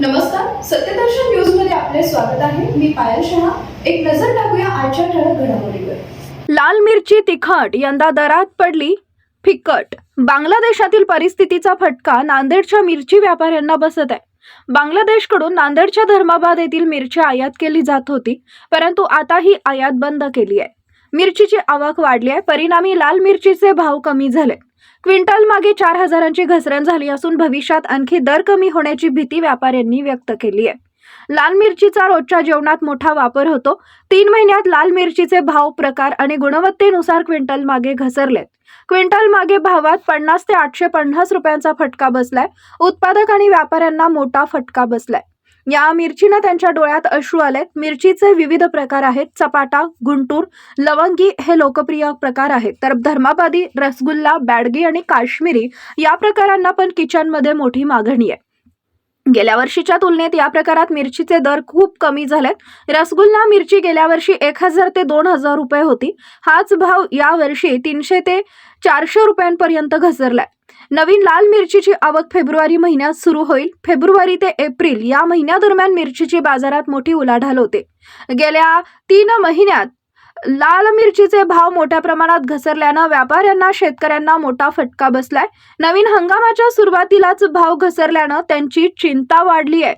नमस्कार सत्यदर्शन न्यूजमध्ये आपले स्वागत आहे. मी पायल शहा. एक नजर टाकूया आजच्या ठळक घडामोडीवर. लाल मिरची तिखट यंदा दरात पडली फिकट. बांगलादेशातील परिस्थितीचा फटका नांदेडच्या मिरची व्यापाऱ्यांना बसत आहे. बांगलादेशकडून नांदेडच्या धर्माबाद येथील मिरची आयात केली जात होती परंतु आता ही आयात बंद केली आहे. मिरचीची आवक वाढली आहे परिणामी लाल मिरचीचे भाव कमी झाले. क्विंटल मागे चार हजारांची घसरण झाली असून भविष्यात आणखी दर कमी होण्याची भीती व्यापाऱ्यांनी व्यक्त केली आहे. लाल मिरचीचा रोजच्या जेवणात मोठा वापर होतो. तीन महिन्यात लाल मिरचीचे भाव प्रकार आणि गुणवत्तेनुसार क्विंटल मागे घसरलेत. क्विंटल मागे भावात पन्नास ते आठशे पन्नास रुपयांचा फटका बसलाय. उत्पादक आणि व्यापाऱ्यांना मोठा फटका बसलाय. या मिरचीनं त्यांच्या डोळ्यात अश्रू आलेत. मिरचीचे विविध प्रकार आहेत. चपाटा गुंटूर लवंगी हे लोकप्रिय प्रकार आहेत. तर धर्माबादी रसगुल्ला बॅडगी आणि काश्मीरी या प्रकारांना पण किचनमध्ये मोठी मागणी आहे. गेल्या वर्षीच्या तुलनेत या प्रकारात मिरचीचे दर खूप कमी झालेत. रसगुल्ला मिरची गेल्या वर्षी एक हजार ते दोन हजार रुपये होती. हाच भाव या वर्षी तीनशे ते चारशे रुपयांपर्यंत घसरलाय. नवीन लाल मिरचीची आवक फेब्रुवारी महिन्यात सुरू होईल. फेब्रुवारी ते एप्रिल या महिन्यादरम्यान मिरचीची बाजारात मोठी उलाढाल होते. गेल्या तीन महिन्यात लाल मिरचीचे भाव मोठ्या प्रमाणात घसरल्यानं व्यापाऱ्यांना शेतकऱ्यांना मोठा फटका बसलाय. नवीन हंगामाच्या सुरुवातीलाच भाव घसरल्यानं त्यांची चिंता वाढली आहे